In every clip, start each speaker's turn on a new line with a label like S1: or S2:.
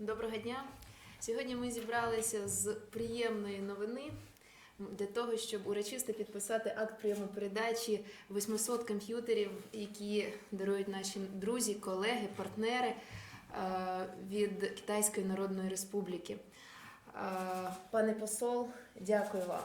S1: Доброго дня. Сьогодні ми зібралися з приємної новини для того, щоб урочисто підписати акт прийому передачі 800 комп'ютерів, які дарують наші друзі, колеги, партнери е, від Китайської Народної Республіки. Е, Пане посол, дякую вам.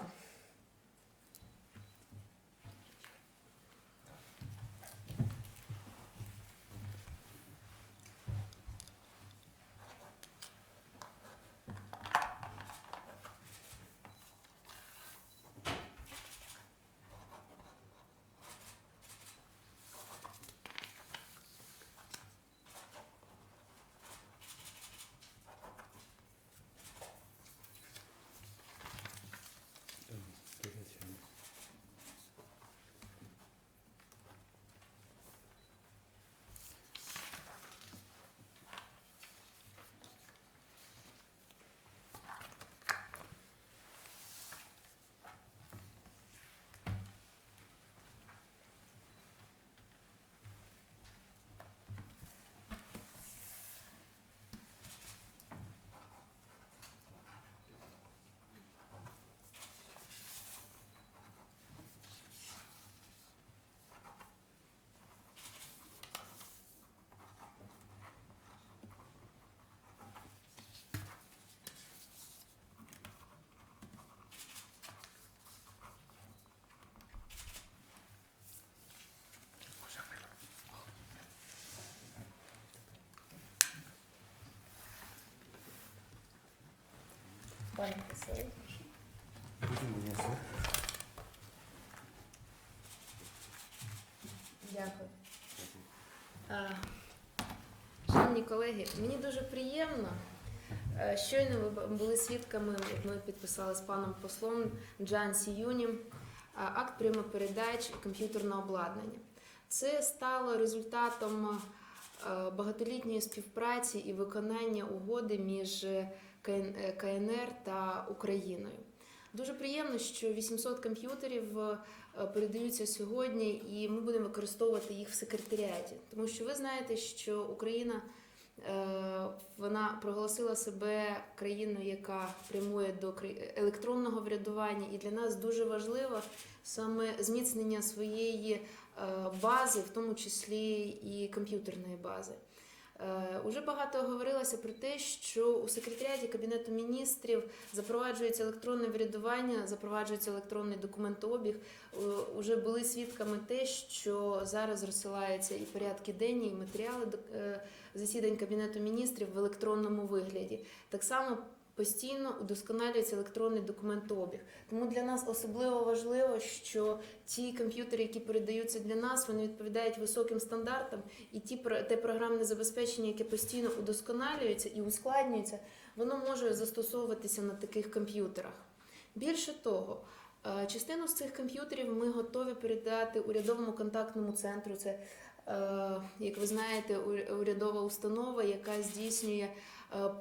S1: Пане. Дякую. Шановні колеги, мені дуже приємно. Е, Щойно ви були свідками, як ми підписали з паном послом Джан Сіюнім акт прямопередач комп'ютерного обладнання. Це стало результатом е, багатолітньої співпраці і виконання угоди між КНР та Україною. Дуже приємно, що 800 комп'ютерів е, передаються сьогодні, і ми будемо використовувати їх в секретаріаті. Тому що ви знаєте, що Україна е, вона проголосила себе країною, яка прямує до електронного врядування, і для нас дуже важливо саме зміцнення своєї е, бази, в тому числі і комп'ютерної бази. Е, Уже багато говорилося про те, що у секретаріаті Кабінету міністрів запроваджується електронне врядування, запроваджується електронний документообіг. Е, Уже були свідками те, що зараз розсилаються і порядки денні, і матеріали е, засідань Кабінету міністрів в електронному вигляді. Так само постійно удосконалюється електронний документообіг. Тому для нас особливо важливо, що ті комп'ютери, які передаються для нас, вони відповідають високим стандартам, і ті те програмне забезпечення, яке постійно удосконалюється і ускладнюється, воно може застосовуватися на таких комп'ютерах. Більше того, е, частину з цих комп'ютерів ми готові передати урядовому контактному центру. Це, е, як ви знаєте, урядова установа, яка здійснює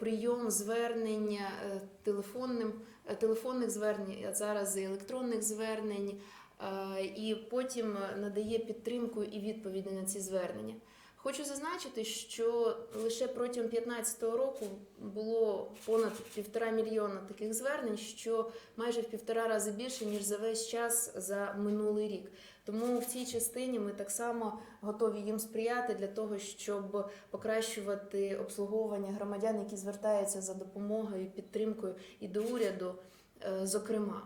S1: прийом звернень е, телефонним, е, телефонних звернень, а зараз і електронних звернень, е, і потім надає підтримку і відповіді на ці звернення. Хочу зазначити, що лише протягом 2015 року було понад півтора мільйона таких звернень, що майже в півтора рази більше ніж за весь час за минулий рік. Тому в цій частині ми так само готові їм сприяти для того, щоб покращувати обслуговування громадян, які звертаються за допомогою, підтримкою і до уряду, е, зокрема.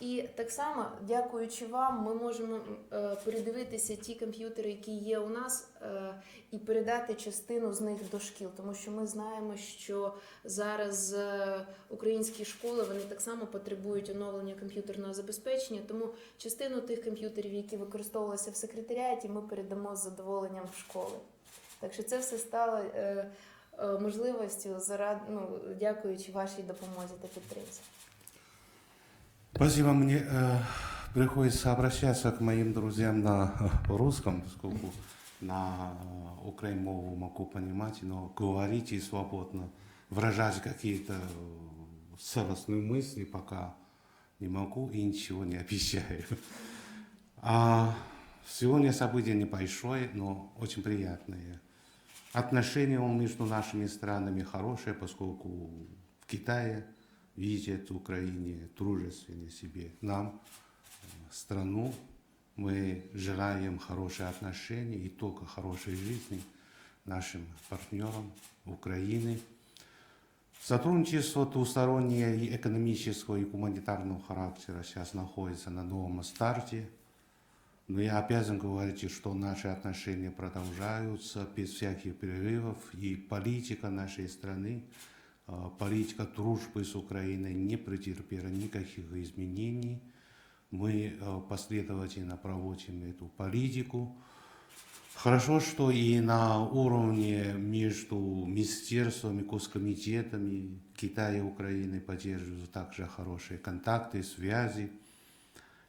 S1: І так само, дякуючи вам, ми можемо е, передивитися ті комп'ютери, які є у нас, е, і передати частину з них до шкіл, тому що ми знаємо, що зараз е, українські школи вони так само потребують оновлення комп'ютерного забезпечення. Тому частину тих комп'ютерів, які використовувалися в секретаріаті, ми передамо з задоволенням в школи. Так що це все стало можливістю зарад, ну, дякуючи вашій допомозі та підтримці.
S2: Спасибо. Мне э, приходится обращаться к моим друзьям на э, русском, поскольку на э, украинмову могу понимать, но говорить и свободно выражать какие-то э, целостные мысли пока не могу и ничего не обещаю. А сегодня событие небольшое, но очень приятное. Отношения между нашими странами хорошие, поскольку в Китае видят в Украине дружественнее себе нам э, страну. Мы желаем хороших отношений и только хорошей жизни нашим партнерам Украины. Сотрудничество двустороннее и экономического, и гуманитарного характера сейчас находится на новом старте. Но я обязан говорить, что наши отношения продолжаются без всяких перерывов. И политика нашей страны, политика дружбы с Украиной не претерпела никаких изменений. Мы э, последовательно проводим эту политику. Хорошо, что и на уровне между министерствами, госкомитетами Китая и Украины поддерживаются также хорошие контакты, связи.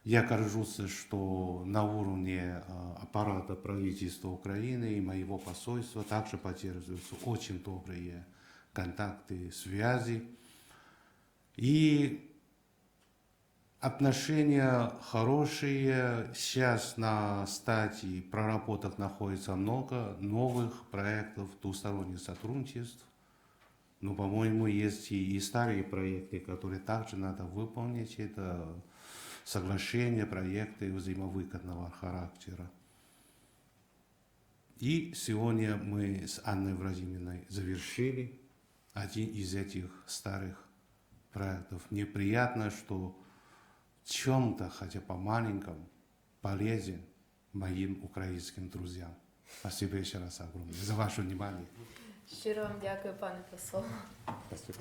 S2: Я горжусь, что на уровне э, аппарата правительства Украины и моего посольства также поддерживаются очень добрые контакты, связи. И Отношения хорошие. Сейчас на стадии проработок находится много новых проектов двусторонних сотрудничеств. Но, по-моему, есть и, старые проекты, которые также надо выполнить. Это соглашения, проекты взаимовыгодного характера. И сегодня мы с Анной Владимировной завершили один из этих старых проектов. Мне приятно, что в чем-то, хотя по маленькому, полезен моим украинским друзьям. Спасибо еще раз огромное за ваше внимание.
S1: Щиро вам дякую, пане посол.
S2: Спасибо.